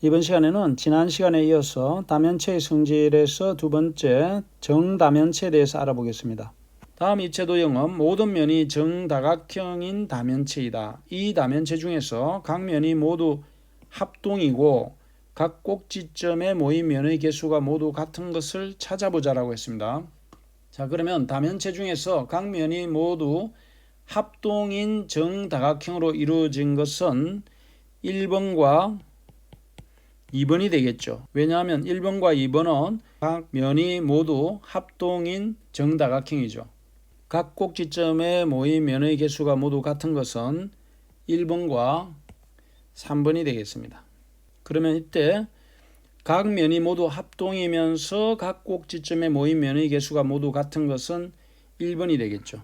이번 시간에는 지난 시간에 이어서 다면체의 성질에서 두 번째 정다면체에 대해서 알아보겠습니다. 다음 입체 도형은 모든 면이 정다각형인 다면체이다. 이 다면체 중에서 각 면이 모두 합동이고 각 꼭지점에 모인 면의 개수가 모두 같은 것을 찾아보자라고 했습니다. 자 그러면 다면체 중에서 각 면이 모두 합동인 정다각형으로 이루어진 것은 1번과 2번이 되겠죠. 왜냐하면 1번과 2번은 각 면이 모두 합동인 정다각형이죠. 각 꼭지점에 모인 면의 개수가 모두 같은 것은 1번과 3번이 되겠습니다. 그러면 이때 각 면이 모두 합동이면서 각 꼭지점에 모인 면의 개수가 모두 같은 것은 1번이 되겠죠.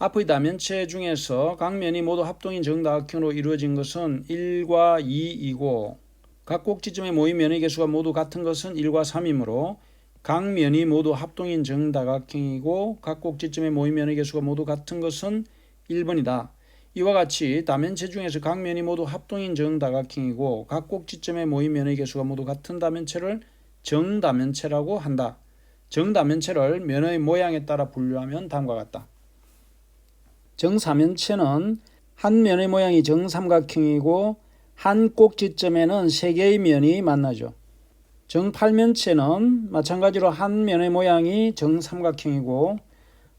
앞의 다면체 중에서 각 면이 모두 합동인 정다각형으로 이루어진 것은 1과 2이고 각 꼭지점에 모인 면의 개수가 모두 같은 것은 1과 3이므로 각 면이 모두 합동인 정다각형이고 각 꼭지점에 모인 면의 개수가 모두 같은 것은 1번이다. 이와 같이 다면체 중에서 각 면이 모두 합동인 정다각형이고 각 꼭지점에 모인 면의 개수가 모두 같은 다면체를 정다면체라고 한다. 정다면체를 면의 모양에 따라 분류하면 다음과 같다. 정사면체는 한 면의 모양이 정삼각형이고 한 꼭지점에는 세 개의 면이 만나죠. 정팔면체는 마찬가지로 한 면의 모양이 정삼각형이고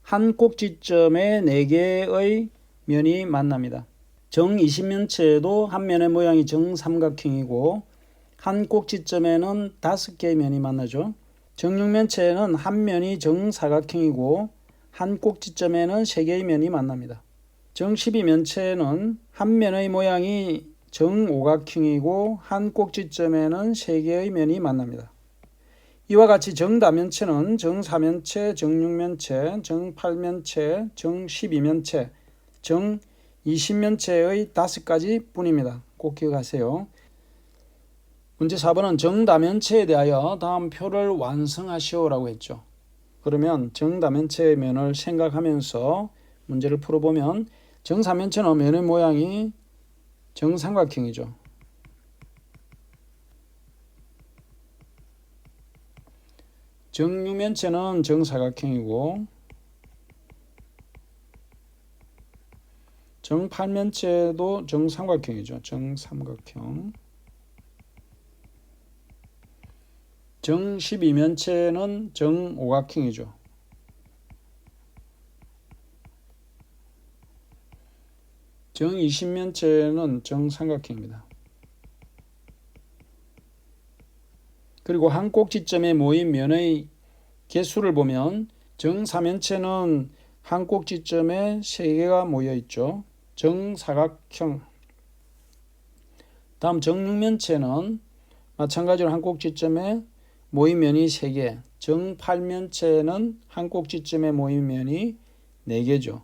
한 꼭지점에 네 개의 면이 만납니다. 정이십면체도 한 면의 모양이 정삼각형이고 한 꼭지점에는 다섯 개의 면이 만나죠. 정육면체는 한 면이 정사각형이고 한 꼭지점에는 세 개의 면이 만납니다. 정 12면체는 한 면의 모양이 정오각형이고 한 꼭지점에는 세 개의 면이 만납니다. 이와 같이 정다면체는 정사면체, 정육면체, 정팔면체, 정십이면체, 정이십면체의 다섯 가지 뿐입니다. 꼭 기억하세요. 문제 4번은 정다면체에 대하여 다음 표를 완성하시오라고 했죠. 그러면 정다면체의 면을 생각하면서 문제를 풀어보면 정사면체는 면의 모양이 정삼각형이죠. 정육면체는 정사각형이고 정팔면체도 정삼각형이죠. 정삼각형. 정 12면체는 정 오각형이죠. 정 20면체는 정삼각형입니다. 그리고 한 꼭지점에 모인 면의 개수를 보면 정사면체는 한 꼭지점에 3개가 모여 있죠. 정사각형. 다음 정육면체는 마찬가지로 한 꼭지점에 모인 면이 3개, 정8면체는 한 꼭지점에 모인 면이 4개죠.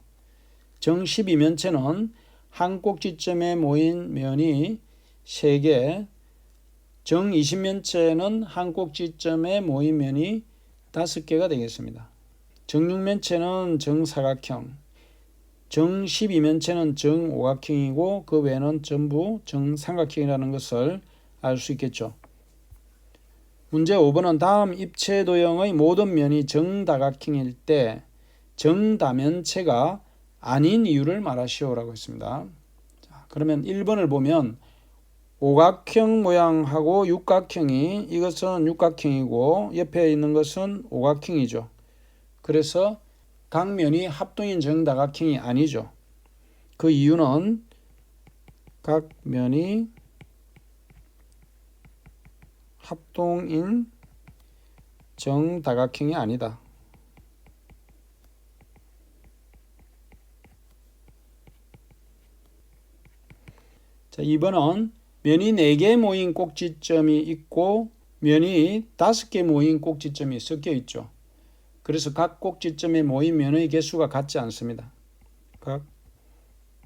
정12면체는 한 꼭지점에 모인 면이 3개, 정20면체는 한 꼭지점에 모인 면이 5개가 되겠습니다. 정육면체는 정사각형, 정12면체는 정오각형이고 그 외에는 전부 정삼각형이라는 것을 알 수 있겠죠. 문제 5번은 다음 입체 도형의 모든 면이 정다각형일 때 정다면체가 아닌 이유를 말하시오라고 했습니다. 자, 그러면 1번을 보면 오각형 모양하고 육각형이 이것은 육각형이고 옆에 있는 것은 오각형이죠. 그래서 각 면이 합동인 정다각형이 아니죠. 그 이유는 각 면이 합동인 정다각형이 아니다. 자, 2번은 면이 4개 모인 꼭지점이 있고 면이 5개 모인 꼭지점이 섞여 있죠. 그래서 각 꼭지점에 모인 면의 개수가 같지 않습니다. 각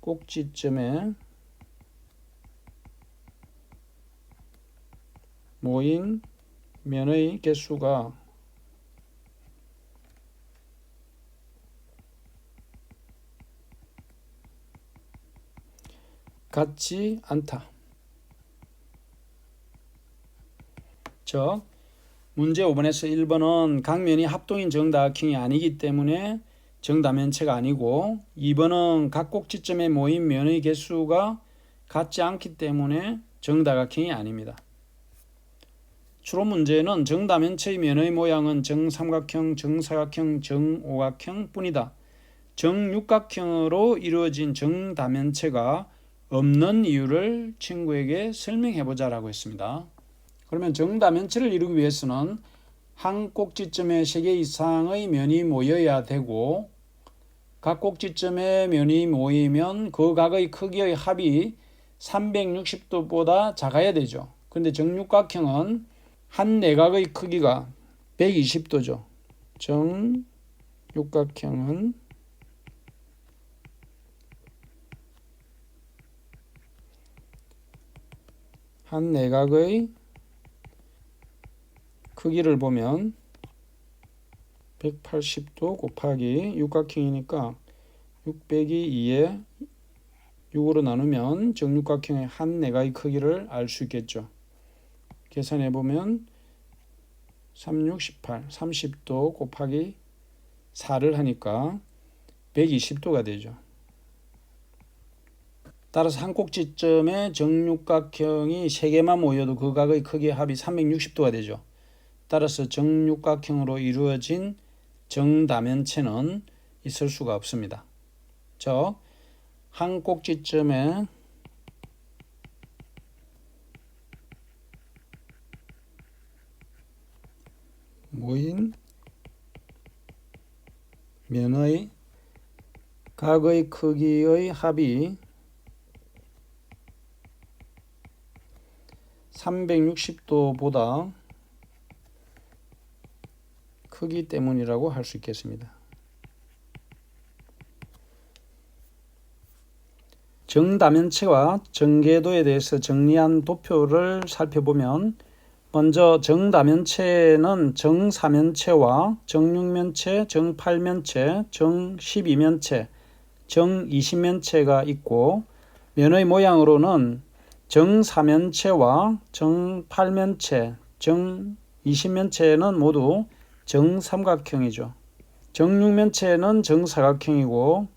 꼭지점에 모인 면의 개수가 같지 않다. 즉 문제 5번에서 1번은 각 면이 합동인 정다각형이 아니기 때문에 정다면체가 아니고 2번은 각 꼭지점에 모인 면의 개수가 같지 않기 때문에 정다각형이 아닙니다. 주로 문제는 정다면체의 면의 모양은 정삼각형, 정사각형, 정오각형 뿐이다. 정육각형으로 이루어진 정다면체가 없는 이유를 친구에게 설명해 보자라고 했습니다. 그러면 정다면체를 이루기 위해서는 한 꼭지점에 세 개 이상의 면이 모여야 되고 각 꼭지점에 면이 모이면 그 각의 크기의 합이 360도보다 작아야 되죠. 근데 정육각형은 한 내각의 크기가 120도죠. 정육각형은 한 내각의 크기를 보면 180도 곱하기 육각형이니까 6 빼기 2에 6으로 나누면 정육각형의 한 내각의 크기를 알 수 있겠죠. 계산해 보면 36, 18, 30도 곱하기 4를 하니까 120도가 되죠. 따라서 한 꼭지점에 정육각형이 3개만 모여도 그 각의 크기의 합이 360도가 되죠. 따라서 정육각형으로 이루어진 정다면체는 있을 수가 없습니다. 즉, 한 꼭지점에 모인 면의 각의 크기의 합이 360도보다 크기 때문이라고 할 수 있겠습니다. 정다면체와 정계도에 대해서 정리한 도표를 살펴보면 먼저 정다면체는 정사면체와 정육면체, 정팔면체, 정십이면체, 정이십면체가 있고 면의 모양으로는 정사면체와 정팔면체, 정이십면체는 모두 정삼각형이죠. 정육면체는 정사각형이고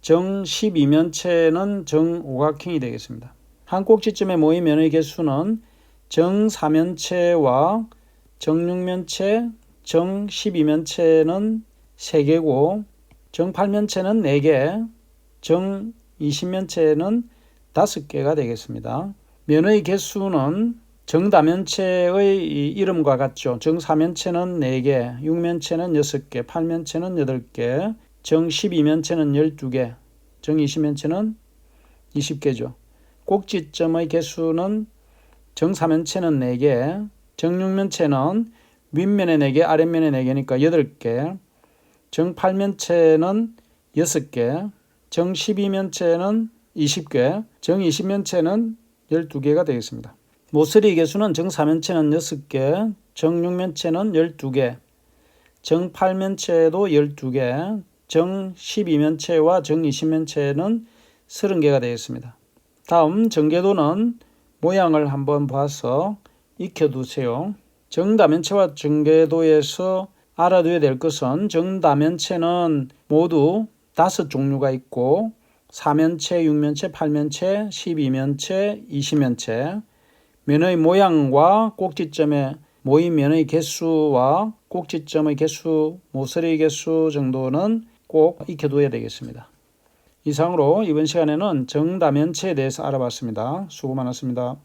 정십이면체는 정오각형이 되겠습니다. 한 꼭지점에 모인 면의 개수는 정사면체와 정육면체, 정십이면체는 3개고 정팔면체는 4개, 정이십면체는 5개가 되겠습니다. 면의 개수는 정다면체의 이름과 같죠. 정사면체는 4개, 육면체는 6개, 팔면체는 8개, 정12면체는 12개, 정20면체는 20개죠. 꼭지점의 개수는 정사면체는 4개, 정육면체는 윗면에 4개, 아랫면에 4개니까 8개, 정팔면체는 6개, 정 12면체는 20개, 정 20면체는 12개가 되겠습니다. 모서리 개수는 정사면체는 6개, 정육면체는 12개, 정팔면체도 12개, 정 12면체와 정 20면체는 30개가 되겠습니다. 다음 정계도는 모양을 한번 봐서 익혀두세요. 정다면체와 정계도에서 알아둬야 될 것은 정다면체는 모두 다섯 종류가 있고 사면체, 육면체, 팔면체, 십이면체, 이십면체 면의 모양과 꼭지점의 모인 면의 개수와 꼭지점의 개수, 모서리 개수 정도는 꼭 익혀둬야 되겠습니다. 이상으로 이번 시간에는 정다면체에 대해서 알아봤습니다. 수고 많았습니다.